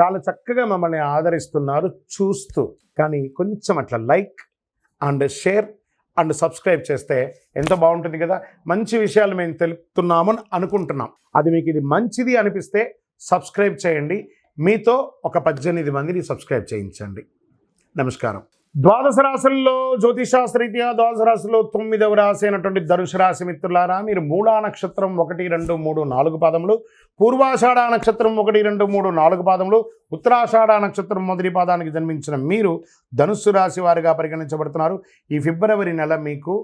చాలా చక్కగా మమ్మల్ని ఆదరిస్తున్నారు. చూస్తూ కానీ కొంచెం అట్లా like and share and subscribe చేస్తే ఎంత బాగుంటుంది కదా? మంచి విషయాలు మేము తెలుపుతున్నాము అని అనుకుంటున్నాం. అది మీకు ఇది మంచిది అనిపిస్తే సబ్స్క్రైబ్ చేయండి. మీతో ఒక పద్దెనిమిది మందిని సబ్స్క్రైబ్ చేయించండి. నమస్కారం. ద్వాదశ రాశుల్లో జ్యోతిషాస్త్రీత్యా ద్వాదశ రాశుల్లో తొమ్మిదవ రాశి అయినటువంటి ధనుసు రాశి మిత్రులారా మీరు మూలా నక్షత్రం ఒకటి రెండు మూడు నాలుగు పాదములు పూర్వాషాఢ నక్షత్రం ఒకటి రెండు మూడు నాలుగు పాదములు ఉత్తరాషాఢ నక్షత్రం మొదటి పాదానికి జన్మించిన మీరు ధనుస్సు రాశి వారిగా పరిగణించబడుతున్నారు. ఈ ఫిబ్రవరి నెల మీకు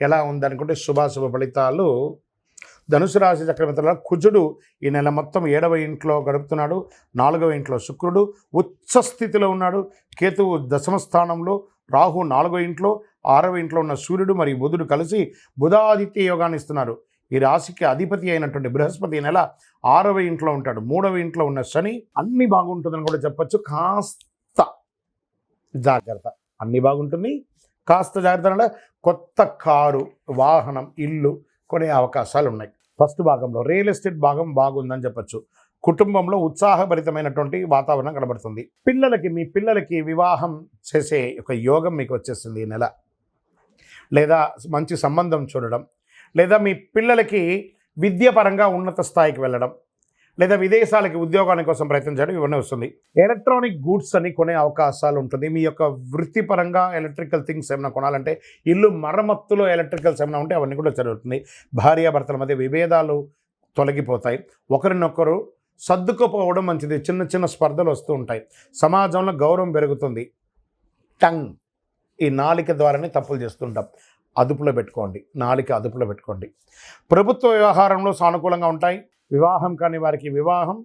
ఎలా ఉందనుకుంటే శుభాశుభ ఫలితాలు ధనుసు రాశి చక్రవర్తుల కుజుడు ఈ నెల మొత్తం ఏడవ ఇంట్లో గడుపుతున్నాడు నాలుగవ ఇంట్లో శుక్రుడు ఉచ్చ స్థితిలో ఉన్నాడు. కేతువు దశమ స్థానంలో రాహు నాలుగో ఇంట్లో ఆరవ ఇంట్లో ఉన్న సూర్యుడు మరియు బుధుడు కలిసి బుధాదిత్య యోగాన్ని ఇస్తున్నారు. ఈ రాశికి అధిపతి అయినటువంటి బృహస్పతి ఈ నెల ఆరవ ఇంట్లో ఉంటాడు. మూడవ ఇంట్లో ఉన్న శని అన్ని బాగుంటుందని కూడా చెప్పచ్చు. కాస్త జాగ్రత్త. అన్ని బాగుంటుంది. కాస్త జాగ్రత్త అంటే కొత్త కారు వాహనం ఇల్లు కొనే అవకాశాలు ఉన్నాయి ఫస్ట్ భాగంలో రియల్ ఎస్టేట్ భాగం బాగుందని చెప్పొచ్చు. కుటుంబంలో ఉత్సాహభరితమైనటువంటి వాతావరణం కనబడుతుంది. పిల్లలకి మీ పిల్లలకి వివాహం చేసే ఒక యోగం మీకు వచ్చేస్తుంది ఈ నెల. లేదా మంచి సంబంధం చూడడం. లేదా మీ పిల్లలకి విద్యాపరంగా ఉన్నత స్థాయికి వెళ్ళడం. లేదా విదేశాలకి ఉద్యోగాని కోసం ప్రయత్నం చేయడం ఇవన్నీ వస్తుంది. ఎలక్ట్రానిక్ గూడ్స్ అని కొనే అవకాశాలు ఉంటుంది. మీ యొక్క వృత్తిపరంగా ఎలక్ట్రికల్ థింగ్స్ ఏమైనా కొనాలంటే ఇల్లు మరమ్మత్తులో ఎలక్ట్రికల్స్ ఏమైనా ఉంటే అవన్నీ కూడా జరుగుతుంది. భార్యాభర్తల మధ్య విభేదాలు తొలగిపోతాయి. ఒకరినొకరు సర్దుకుపోవడం మంచిది. చిన్న చిన్న స్పర్ధలు వస్తూ ఉంటాయి. సమాజంలో గౌరవం పెరుగుతుంది. టంగ్! ఈ నాలిక ద్వారానే తప్పులు చేస్తుంటాం. అదుపులో పెట్టుకోండి. నాలిక అదుపులో పెట్టుకోండి. ప్రభుత్వ వ్యవహారంలో సానుకూలంగా ఉంటాయి. వివాహం కాని వారికి వివాహం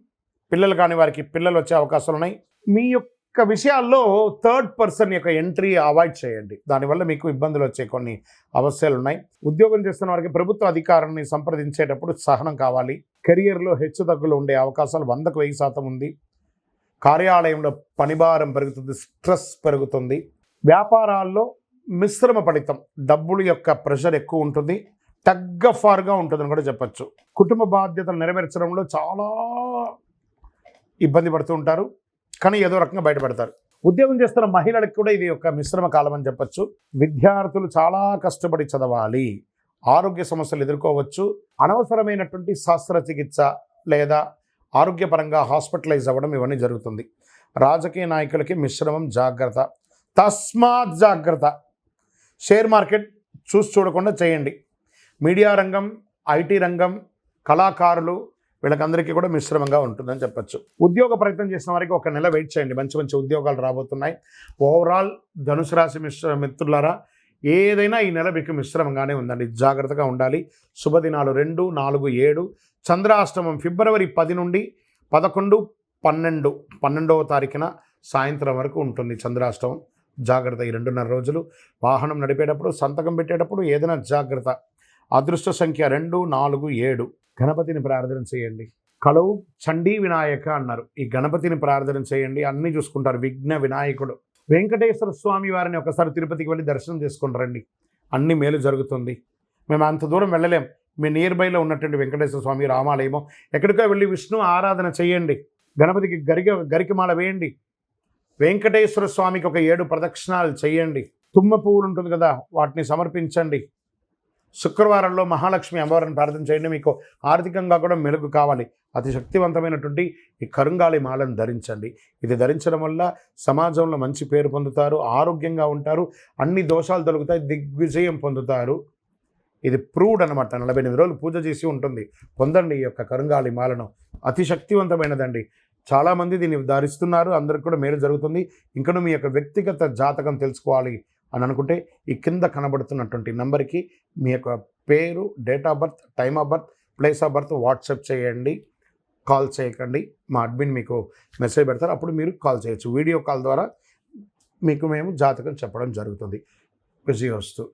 పిల్లలు కాని వారికి పిల్లలు వచ్చే అవకాశాలు ఉన్నాయి మీ యొక్క విషయాల్లో థర్డ్ పర్సన్ యొక్క ఎంట్రీ అవాయిడ్ చేయండి. దానివల్ల మీకు ఇబ్బందులు వచ్చే కొన్ని అవసరాలు ఉన్నాయి ఉద్యోగం చేస్తున్న వారికి ప్రభుత్వ అధికారాన్ని సంప్రదించేటప్పుడు సహనం కావాలి. కెరియర్లో హెచ్చు తగ్గులు ఉండే అవకాశాలు వందకు వెయ్యి శాతం ఉంది. కార్యాలయంలో పనిభారం పెరుగుతుంది స్ట్రెస్ పెరుగుతుంది. వ్యాపారాల్లో మిశ్రమ ఫలితం డబ్బుల యొక్క ప్రెషర్ ఎక్కువ ఉంటుంది. తగ్గఫార్గా ఉంటుందని కూడా చెప్పచ్చు. కుటుంబ బాధ్యతలు నెరవేర్చడంలో చాలా ఇబ్బంది పడుతూ ఉంటారు. కానీ ఏదో రకంగా బయటపడతారు. ఉద్యోగం చేస్తున్న మహిళలకు కూడా ఇది ఒక మిశ్రమ కాలం అని చెప్పచ్చు. విద్యార్థులు చాలా కష్టపడి చదవాలి. ఆరోగ్య సమస్యలు ఎదుర్కోవచ్చు. అనవసరమైనటువంటి శస్త్రచికిత్స లేదా ఆరోగ్యపరంగా హాస్పిటలైజ్ అవ్వడం ఇవన్నీ జరుగుతుంది. రాజకీయ నాయకులకి మిశ్రమం జాగ్రత్త. తస్మాత్ జాగ్రత్త. షేర్ మార్కెట్ చూసి చూడకుండా చేయండి. మీడియా రంగం ఐటీ రంగం కళాకారులు వీళ్ళకందరికీ కూడా మిశ్రమంగా ఉంటుందని చెప్పొచ్చు. ఉద్యోగ ప్రయత్నం చేసిన వారికి ఒక నెల వెయిట్ చేయండి. మంచి మంచి ఉద్యోగాలు రాబోతున్నాయి. ఓవరాల్ ధనుసు రాశి మిశ్ర మిత్రులారా ఏదైనా ఈ నెల మీకు మిశ్రమంగానే ఉందండి. జాగ్రత్తగా ఉండాలి. శుభదినాలు రెండు నాలుగు ఏడు. చంద్రాష్టమం ఫిబ్రవరి పది నుండి పదకొండు పన్నెండు. పన్నెండవ తారీఖున సాయంత్రం వరకు ఉంటుంది చంద్రాష్టమం. జాగ్రత్త ఈ రెండున్నర రోజులు. వాహనం నడిపేటప్పుడు సంతకం పెట్టేటప్పుడు ఏదైనా జాగ్రత్త. అదృష్ట సంఖ్య రెండు నాలుగు ఏడు. గణపతిని ప్రార్థన చేయండి. కలవు చండీ వినాయక అన్నారు. ఈ గణపతిని ప్రార్థన చేయండి. అన్నీ చూసుకుంటారు. విఘ్న వినాయకుడు. వెంకటేశ్వర స్వామి వారిని ఒకసారి తిరుపతికి వెళ్ళి దర్శనం చేసుకుని రండి. అన్ని మేలు జరుగుతుంది. మేము అంత దూరం వెళ్ళలేం. మీ నియర్ బైలో ఉన్నటువంటి వెంకటేశ్వర స్వామి రామాలయమో. ఎక్కడికో వెళ్ళి విష్ణు ఆరాధన చేయండి. గణపతికి గరిక గరికమాల వేయండి. వెంకటేశ్వర స్వామికి ఒక ఏడు ప్రదక్షిణాలు చేయండి. తుమ్మ పువ్వులు ఉంటుంది కదా వాటిని సమర్పించండి. శుక్రవారంలో మహాలక్ష్మి అమ్మవారిని ప్రార్థన చేయండి. మీకు ఆర్థికంగా కూడా మెలుగు కావాలి. అతి శక్తివంతమైనటువంటి ఈ కరుంగాలి మాలను ధరించండి. ఇది ధరించడం వల్ల సమాజంలో మంచి పేరు పొందుతారు ఆరోగ్యంగా ఉంటారు అన్ని దోషాలు తొలగుతాయి దిగ్విజయం పొందుతారు. ఇది ప్రూవ్డ్ అనమాట నలభై ఎనిమిది రోజులు పూజ చేసి ఉంటుంది. పొందండి ఈ యొక్క కరుంగాలి మాలను. అతి శక్తివంతమైనదండి. చాలామంది దీన్ని ధరిస్తున్నారు. అందరికి కూడా మేలు జరుగుతుంది. ఇంకను మీ యొక్క వ్యక్తిగత జాతకం తెలుసుకోవాలి. అని అనుకుంటే ఈ కింద కనబడుతున్నటువంటి నెంబర్కి మీ యొక్క పేరు date of birth time of birth place of birth WhatsApp చేయండి. కాల్ చేయకండి. మా అడ్మిన్ మీకు మెసేజ్ పెడతారు. అప్పుడు మీరు కాల్ చేయొచ్చు. వీడియో కాల్ ద్వారా మీకు మేము జాతకం చెప్పడం జరుగుతుంది. విజయవస్తు.